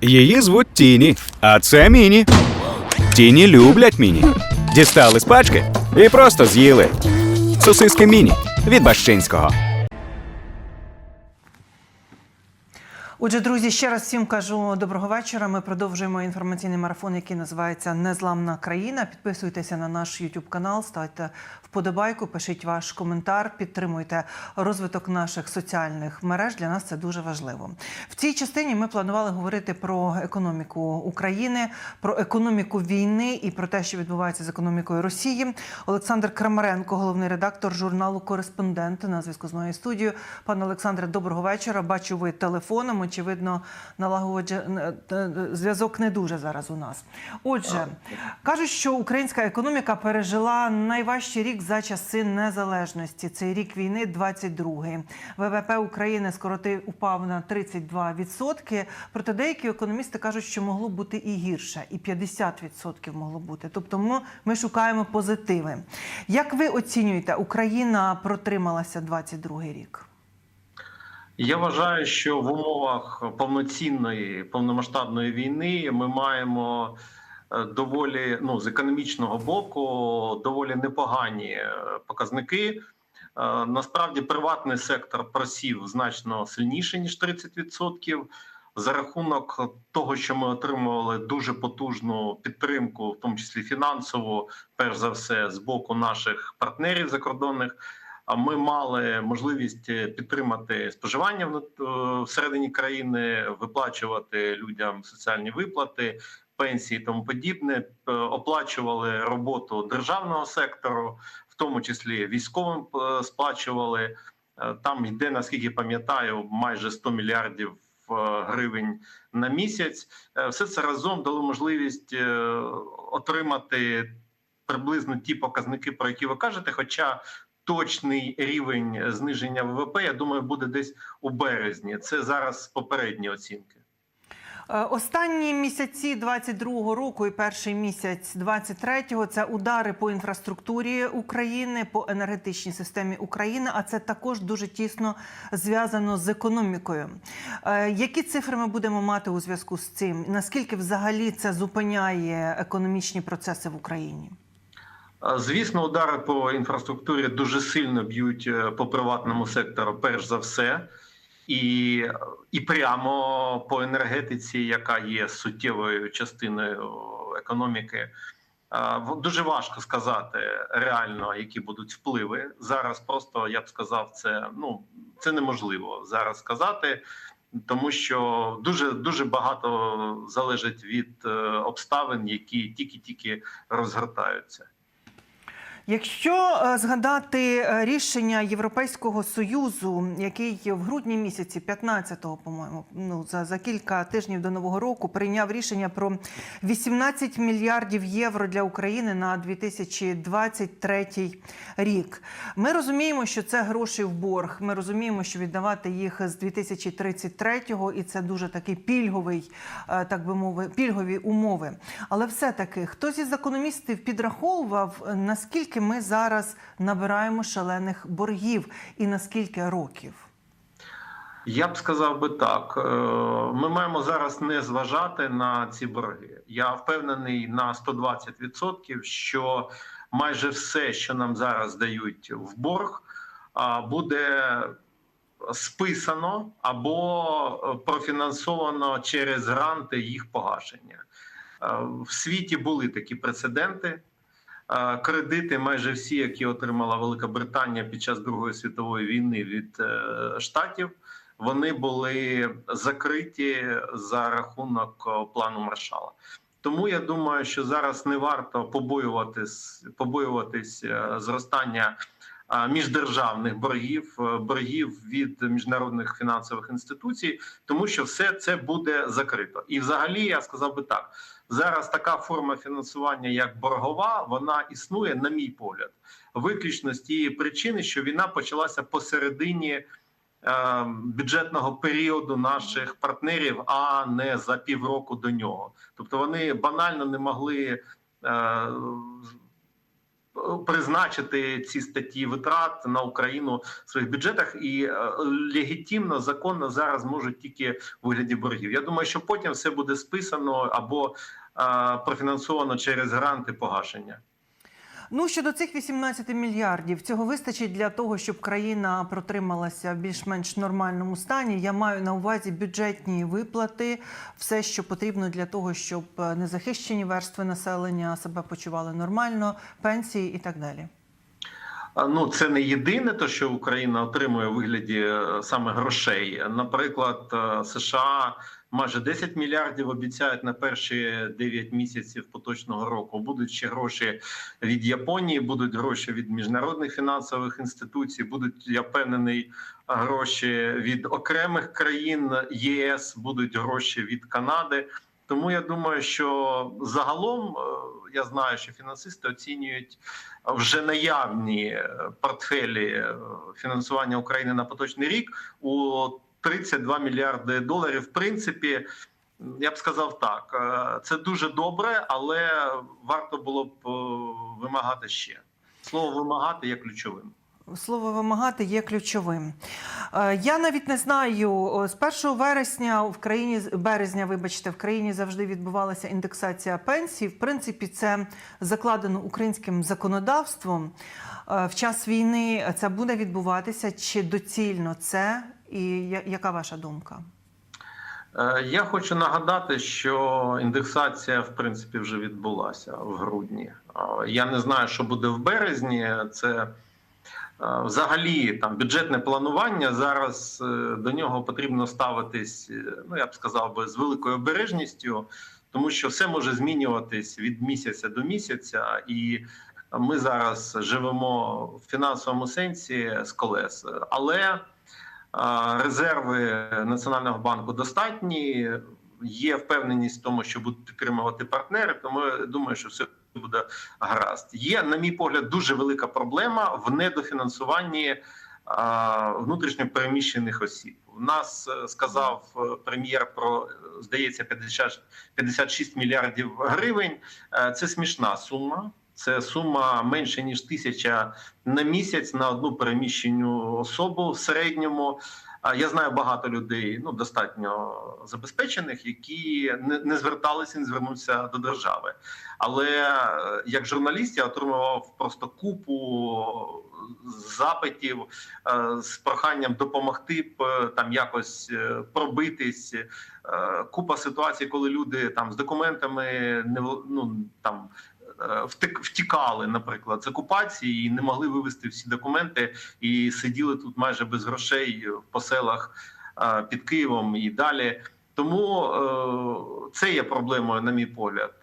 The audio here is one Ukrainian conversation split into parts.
Її звуть Тіні, а це Міні. Тіні люблять Міні. Дістали з пачки і просто з'їли. Сосиски Міні від Бащинського. Отже, друзі, ще раз всім кажу доброго вечора. Ми продовжуємо інформаційний марафон, який називається Незламна країна. Підписуйтеся на наш YouTube канал, ставте вподобайку, пишіть ваш коментар, підтримуйте розвиток наших соціальних мереж. Для нас це дуже важливо. В цій частині ми планували говорити про економіку України, про економіку війни і про те, що відбувається з економікою Росії. Олександр Крамаренко, головний редактор журналу Кореспондент на зв'язку з моєю студією. Пане Олександре, доброго вечора. Бачу ви телефоном. Очевидно, налагодження зв'язок не дуже зараз у нас. Отже, кажуть, що українська економіка пережила найважчий рік за часи незалежності. Цей рік війни 22-й. ВВП України скоротив упав на 32%. Проте деякі економісти кажуть, що могло бути і гірше, і 50% могло бути. Тобто, ми, ми шукаємо позитиви. Як ви оцінюєте, Україна протрималася 22-й рік? Я вважаю, що в умовах повноцінної повномасштабної війни ми маємо доволі ну з економічного боку доволі непогані е, показники. Е, Насправді приватний сектор просів значно сильніше ніж 30%. За рахунок того, що ми отримували дуже потужну підтримку, в тому числі фінансову, перш за все, з боку наших партнерів закордонних. А ми мали можливість е, підтримати споживання е, всередині країни, виплачувати людям соціальні виплати, пенсії і тому подібне. Е, Оплачували роботу державного сектору, в тому числі військовим е, сплачували. Е, Там йде, наскільки пам'ятаю, майже 100 мільярдів гривень на місяць. Все це разом дало можливість отримати приблизно ті показники, про які ви кажете. Хоча точний рівень зниження ВВП, я думаю, буде десь у березні. Це зараз попередні оцінки. Е, Останні місяці 22-го року і перший місяць 23-го – це удари по інфраструктурі України, по енергетичній системі України. А це також дуже тісно зв'язано з економікою. Е, Які цифри ми будемо мати у зв'язку з цим? Наскільки взагалі це зупиняє економічні процеси в Україні? Звісно, удари по інфраструктурі дуже сильно б'ють е, по приватному сектору, перш за все, і, і прямо по енергетиці, яка є суттєвою частиною економіки. Дуже важко сказати реально, які будуть впливи. Зараз просто я б сказав, це ну це неможливо зараз сказати, тому що дуже дуже багато залежить від е, обставин, які тільки-тільки розгортаються. Якщо е, згадати е, рішення Європейського союзу, який в грудні місяці, 15-го, по-моєму, ну за, за кілька тижнів до нового року, прийняв рішення про 18 мільярдів євро для України на 2023 рік. Ми розуміємо, що це гроші в борг. Ми розуміємо, що віддавати їх з 2033-го, і це дуже такий пільговий, е, так би мовити, пільгові умови. Але все-таки хтось із економістів підраховував, е, наскільки ми зараз набираємо шалених боргів і на скільки років. Я б сказав би так: е, ми маємо зараз не зважати на ці борги. Я впевнений на 120%, що майже все, що нам зараз дають в борг, буде списано або е, профінансовано через гранти їх погашення. Е, В світі були такі прецеденти. Кредити, майже всі, які отримала Велика Британія під час Другої світової війни від е, штатів, вони були закриті за рахунок е, плану Маршала. Тому я думаю, що зараз не варто побоюватись, побоюватись е, зростання міждержавних боргів, е, боргів від міжнародних фінансових інституцій, тому що все це буде закрито. І, взагалі, я сказав би так: зараз така форма фінансування, як боргова, вона існує, на мій погляд, виключно з тієї причини, що війна почалася посередині е, бюджетного періоду наших партнерів, а не за півроку до нього. Тобто вони банально не могли е, призначити ці статті витрат на Україну в своїх бюджетах і е, легітимно, законно зараз можуть тільки в вигляді боргів. Я думаю, що потім все буде списано або е, профінансовано через гранти погашення. Ну щодо цих 18 мільярдів, цього вистачить для того, щоб країна протрималася в більш-менш нормальному стані. Я маю на увазі бюджетні виплати, все, що потрібно для того, щоб е, незахищені верстви населення себе почували нормально, пенсії і так далі. Ну, це не єдине, то що Україна отримує у вигляді е, саме грошей. Наприклад, е, США майже 10 мільярдів обіцяють на перші 9 місяців поточного року. Будуть ще гроші від Японії, будуть гроші від міжнародних фінансових інституцій. Будуть я впевнений гроші від окремих країн ЄС, будуть гроші від Канади. Тому я думаю, що загалом е, я знаю, що фінансисти оцінюють вже наявні е, портфелі е, фінансування України на поточний рік у 32 мільярди доларів. В принципі, я б сказав так: е, це дуже добре, але варто було б е, вимагати ще. Слово вимагати є ключовим. Слово вимагати є ключовим. Е, Я навіть не знаю. З 1 вересня в країні березня, вибачте, в країні завжди відбувалася індексація пенсій. В принципі, це закладено українським законодавством. В час війни це буде відбуватися. Чи доцільно це? І яка ваша думка? Е, Я хочу нагадати, що індексація в принципі вже відбулася в грудні. Е, Я не знаю, що буде в березні. Це е, взагалі там бюджетне планування. Зараз до нього потрібно ставитись. Ну я б сказав би з великою обережністю, тому що все може змінюватись від місяця до місяця, і ми зараз живемо в фінансовому сенсі з колес, але резерви Національного банку достатні. Є впевненість в тому, що будуть підтримувати партнери. Тому я думаю, що все буде гаразд. Є, на мій погляд, дуже велика проблема в недофінансуванні внутрішньо переміщених осіб. У нас е, сказав е, прем'єр про е, здається 50, 56 мільярдів гривень. Це смішна сума. Це сума менше ніж тисяча на місяць на одну переміщену особу в середньому. А Я знаю багато людей, ну достатньо забезпечених, які не, не зверталися, не звернуться до держави. Але е, як журналіст я отримував просто купу запитів е, з проханням допомогти е, там якось пробитись. Купа ситуацій, коли люди там з документами не ну там втікали, наприклад, з окупації і не могли вивезти всі документи, і сиділи тут майже без грошей в поселах е, під Києвом і далі. Тому е, це є проблемою, на мій погляд.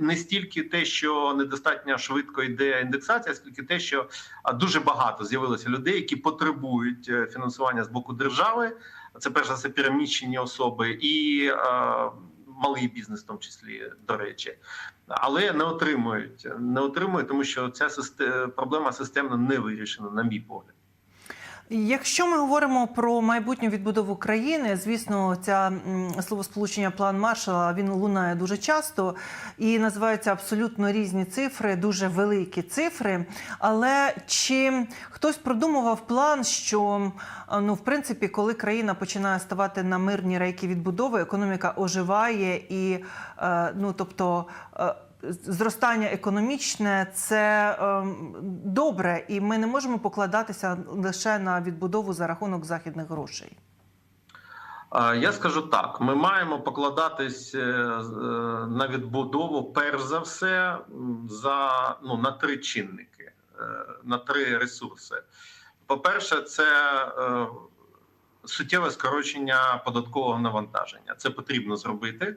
Не, стільки те, що недостатньо швидко йде індексація, скільки те, що дуже багато з'явилося людей, які потребують е, фінансування з боку держави. Це перш за все переміщені особи і е, малий бізнес, в тому числі до речі, але не отримують, не отримують, тому що ця систе- проблема системно не вирішена, на мій погляд. Якщо ми говоримо про майбутню відбудову країни, звісно, ця словосполучення план Маршала він лунає дуже часто і називаються абсолютно різні цифри, дуже великі цифри. Але чи хтось продумував план, що ну, в принципі, коли країна починає ставати на мирні рейки відбудови, економіка оживає і е, ну тобто. Зростання економічне це ем, добре, і ми не можемо покладатися лише на відбудову за рахунок західних грошей. Я скажу так: ми маємо покладатись е, е, на відбудову, перш за все, за ну на три чинники, е, на три ресурси. По-перше, це суттєве скорочення податкового навантаження. Це потрібно зробити.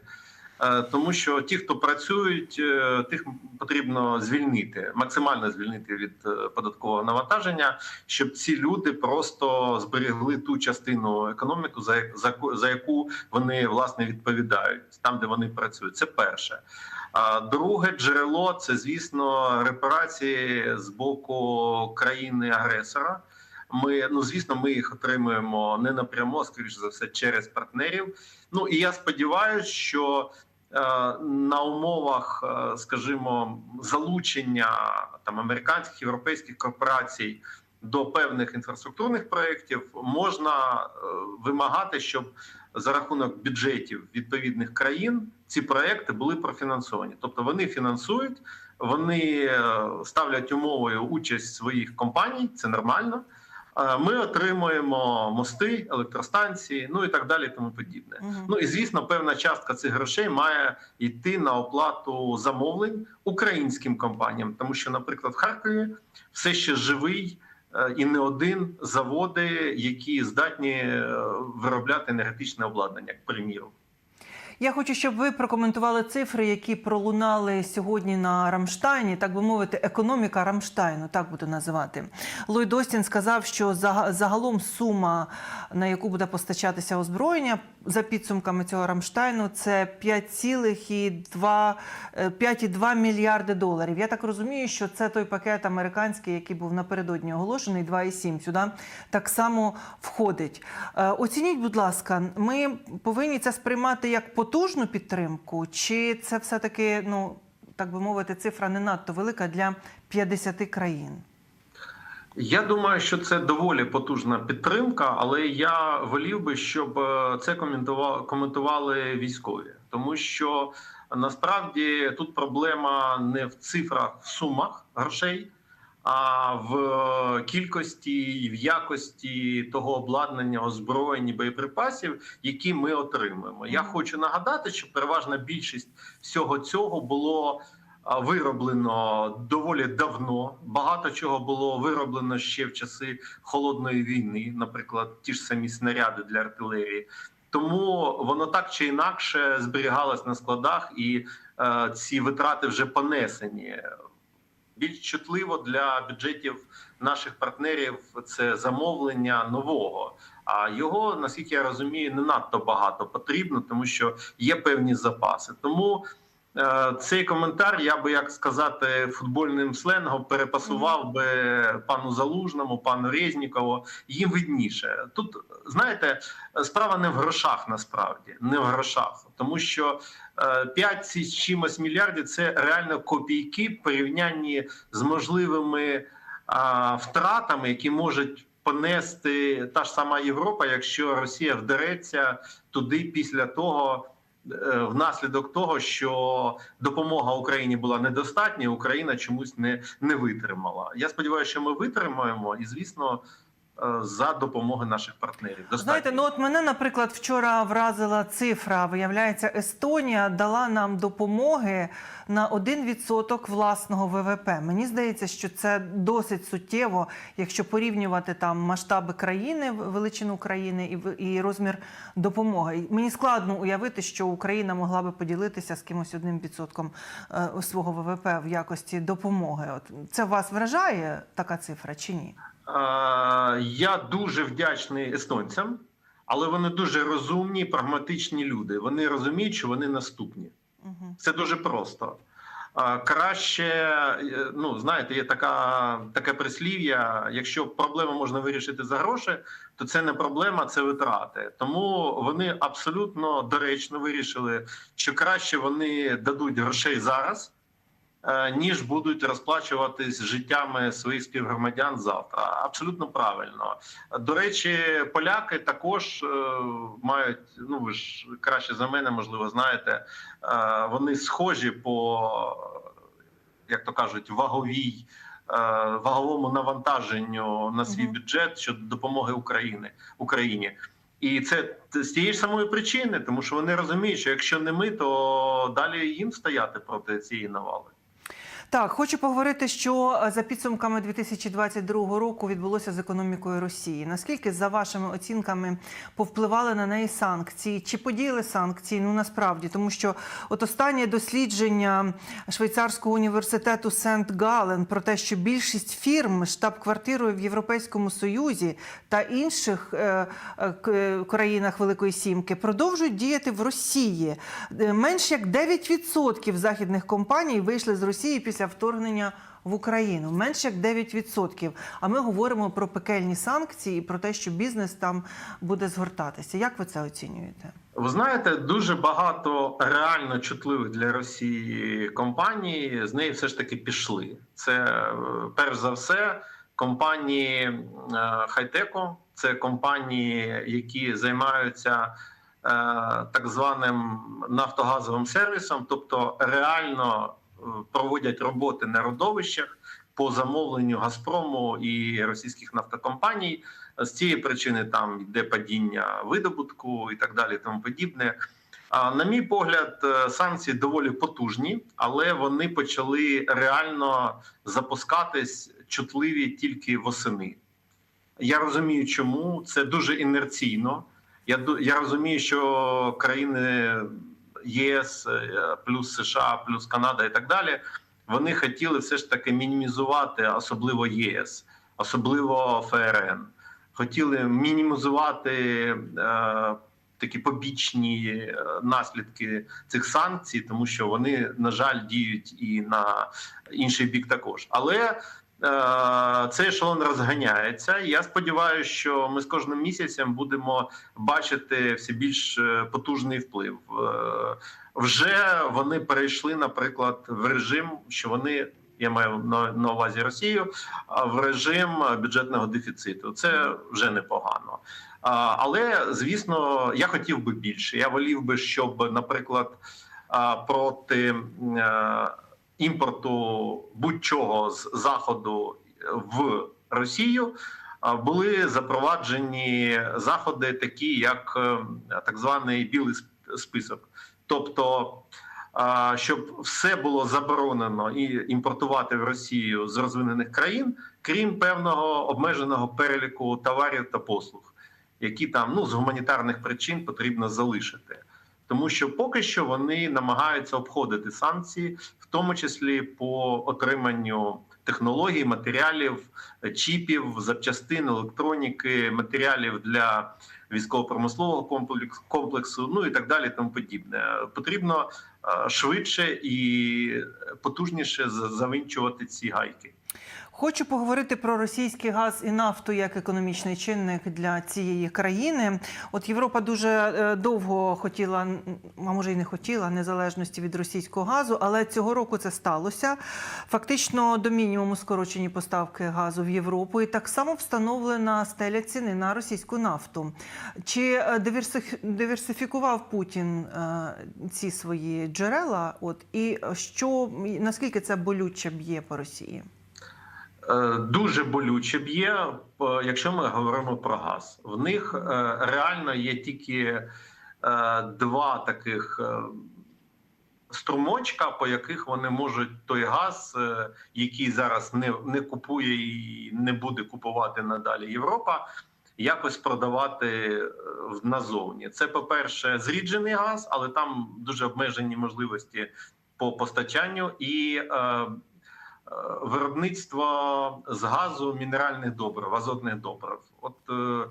Е, Тому що ті, хто працюють, е, тих потрібно звільнити, максимально звільнити від е, податкового навантаження, щоб ці люди просто зберегли ту частину економіки, за, за, за яку вони власне відповідають, там де вони працюють. Це перше. А друге джерело це, звісно, репарації з боку країни-агресора. Ми ну звісно, ми їх отримуємо не напряму, а скоріш за все, через партнерів. Ну і я сподіваюся, що на умовах, е, скажімо, залучення там американських європейських корпорацій до певних інфраструктурних проєктів можна е, вимагати, щоб за рахунок бюджетів відповідних країн ці проекти були профінансовані. Тобто вони фінансують, вони е, ставлять умовою участь своїх компаній, це нормально. Е, Ми отримуємо мости, електростанції, ну і так далі, тому подібне. Мгм. Ну і звісно, певна частка цих грошей має йти на оплату замовлень українським компаніям, тому що, наприклад, в Харкові все ще живий е, і не один заводи, які здатні е, виробляти енергетичне обладнання, к приміру. Я хочу, щоб ви прокоментували цифри, які пролунали сьогодні на Рамштайні, так би мовити, економіка Рамштайну, так буду називати. Ллойд Остін сказав, що зага- загалом сума, на яку буде постачатися озброєння за підсумками цього Рамштайну, це 5,2 е, 5,2 мільярди доларів. Я так розумію, що це той пакет американський, який був напередодні оголошений, 2,7 сюди так само входить. Е, Оцініть, будь ласка, ми повинні це сприймати як потужну підтримку, чи це все-таки, ну так би мовити, цифра не надто велика для 50 країн? Я думаю, що це доволі потужна підтримка, але я волів би, щоб е, це коментували, військові, тому що насправді тут проблема не в цифрах, в сумах грошей, а в кількості і в якості того обладнання, озброєння, боєприпасів, які ми отримуємо. Я хочу нагадати, що переважна більшість всього цього було вироблено доволі давно. Багато чого було вироблено ще в часи холодної війни, наприклад, ті ж самі снаряди для артилерії. Тому воно так чи інакше зберігалось на складах, і е, ці витрати вже понесені. Більш чутливо для бюджетів наших партнерів це замовлення нового. А його, наскільки я розумію, не надто багато потрібно, тому що є певні запаси. Тому цей коментар я би як сказати футбольним сленгом перепасував би пану Залужному, пану Резнікову. Їм видніше. Тут знаєте, справа не в грошах, насправді не в грошах, тому що е, 5 з чимось мільярдів це реально копійки порівнянні з можливими а, втратами, які можуть понести та ж сама Європа, якщо Росія вдереться туди після того. Е, Внаслідок того, що допомога Україні була недостатня, Україна чомусь не, не витримала. Я сподіваюся, що ми витримаємо, і звісно, за допомоги наших партнерів. Достатньо. Знаєте, ну от мене, наприклад, вчора вразила цифра. Виявляється, Естонія дала нам допомоги на 1% власного ВВП. Мені здається, що це досить суттєво, якщо порівнювати там масштаби країни, величину країни і, і розмір допомоги. Мені складно уявити, що Україна могла би поділитися з кимось одним відсотком е, свого ВВП в якості допомоги. От це вас вражає така цифра чи ні? Я дуже вдячний естонцям, але вони дуже розумні, прагматичні люди. Вони розуміють, що вони наступні. Угу. Це дуже просто. Краще, е, ну знаєте, є така таке прислів'я: якщо проблему можна вирішити за гроші, то це не проблема, це витрати. Тому вони абсолютно доречно вирішили, що краще вони дадуть грошей зараз, ніж будуть розплачуватись життями своїх співгромадян завтра. Абсолютно правильно. До речі, поляки також е, мають. Ну ви ж краще за мене, можливо, знаєте. е, Вони схожі по, як то кажуть, ваговій. е, Ваговому навантаженню на свій бюджет щодо допомоги України Україні, і це з тієї ж самої причини, тому що вони розуміють, що якщо не ми, то далі їм стояти проти цієї навали. Так, хочу поговорити, що е, за підсумками 2022 року відбулося з економікою Росії. Наскільки за вашими оцінками повпливали на неї санкції? Чи подіяли санкції? Ну насправді, тому що от останнє дослідження швейцарського університету Сент Гален про те, що більшість фірм штаб-квартирою в Європейському Союзі та інших е, е, країнах Великої Сімки продовжують діяти в Росії. Е, Менш як 9% західних компаній вийшли з Росії після вторгнення в Україну, менше як 9%. А ми говоримо про пекельні санкції і про те, що бізнес там буде згортатися. Як ви це оцінюєте? Ви знаєте, дуже багато реально чутливих для Росії компаній з неї все ж таки пішли. Це е, перш за все компанії е, хай-теку, це компанії, які займаються е, так званим нафтогазовим сервісом, тобто реально проводять роботи на родовищах по замовленню Газпрому і російських нафтокомпаній. З цієї причини там йде падіння видобутку і так далі, тому подібне. А на мій погляд, е, санкції доволі потужні, але вони почали реально запускатись чутливі тільки восени. Я розумію, чому це дуже інерційно. Я я розумію, що країни ЄС, е, плюс США, плюс Канада і так далі. Вони хотіли все ж таки мінімізувати, особливо ЄС, особливо ФРН. Хотіли мінімізувати е, такі побічні е, наслідки цих санкцій, тому що вони, на жаль, діють і на інший бік також. Але цей ешелон розганяється. Я сподіваюся, що ми з кожним місяцем будемо бачити все більш е, потужний вплив. Е, вже вони перейшли, наприклад, в режим, що вони. Я маю на, увазі Росію в режим бюджетного дефіциту. Це вже непогано. Але звісно, я хотів би більше. Я волів би, щоб, наприклад, проти е, імпорту будь-чого з заходу в Росію були запроваджені заходи, такі як е, так званий білий список, тобто. Щоб все було заборонено і імпортувати в Росію з розвинених країн, крім певного обмеженого переліку товарів та послуг, які там ну з гуманітарних причин потрібно залишити, тому що поки що вони намагаються обходити санкції, в тому числі по отриманню технологій, матеріалів, чіпів, запчастин, електроніки, матеріалів для військово-промислового комплексу, ну і так далі, тому подібне. Потрібно е, швидше і потужніше завинчувати ці гайки. Хочу поговорити про російський газ і нафту як економічний чинник для цієї країни. От Європа дуже е, довго хотіла, а може й не хотіла незалежності від російського газу, але цього року це сталося. Фактично до мінімуму скорочені поставки газу в Європу, і так само встановлена стеля ціни на російську нафту. Чи е, диверсифікував Путін е, ці свої джерела? От і що наскільки це болюче б'є по Росії? Е, дуже болюче б'є, е, якщо ми говоримо про газ. В них е, реально є тільки два таких струмочка, по яких вони можуть той газ, який зараз не, не купує і не буде купувати надалі Європа. Якось продавати назовні. Це, по-перше, зріджений газ, але там дуже обмежені можливості по постачанню і е, виробництво з газу мінеральних добрив, азотних добрив. От е,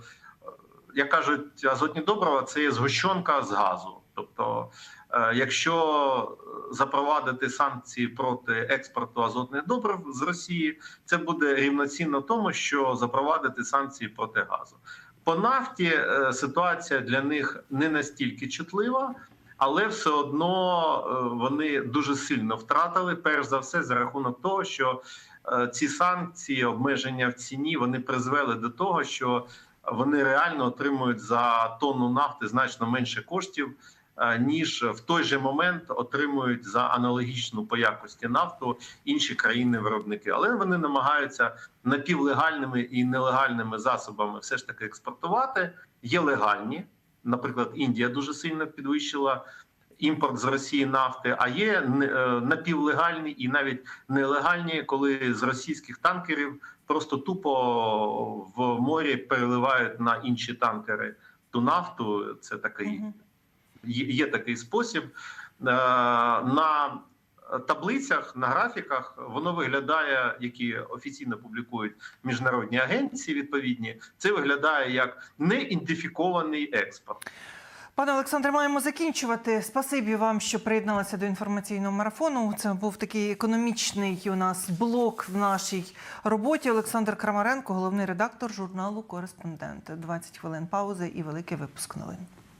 як кажуть, азотні добрива це є згущенка з газу. Тобто, е, якщо запровадити санкції проти експорту азотних добрив з Росії, це буде рівноцінно тому, що запровадити санкції проти газу. По нафті е, ситуація для них не настільки чутлива, але все одно е, вони дуже сильно втратили. Перш за все, за рахунок того, що е, ці санкції, обмеження в ціні, вони призвели до того, що вони реально отримують за тонну нафти значно менше коштів. е, Ніж в той же момент отримують за аналогічну по якості нафту інші країни-виробники, але вони намагаються напівлегальними і нелегальними засобами все ж таки експортувати. Є легальні, наприклад, Індія дуже сильно підвищила імпорт з Росії нафти, а є е, напівлегальні і навіть нелегальні, коли з російських танкерів просто тупо в морі переливають на інші танкери ту нафту. Це такий є, такий спосіб. Е, На таблицях, на графіках воно виглядає, які офіційно публікують міжнародні агенції. Відповідні, це виглядає як неідентифікований експорт. Пане Олександре, маємо закінчувати. Спасибі вам, що приєдналися до інформаційного марафону. Це був такий економічний у нас блок в нашій роботі. Олександр Крамаренко, головний редактор журналу Кореспондент. 20 хвилин паузи і великий випуск новин.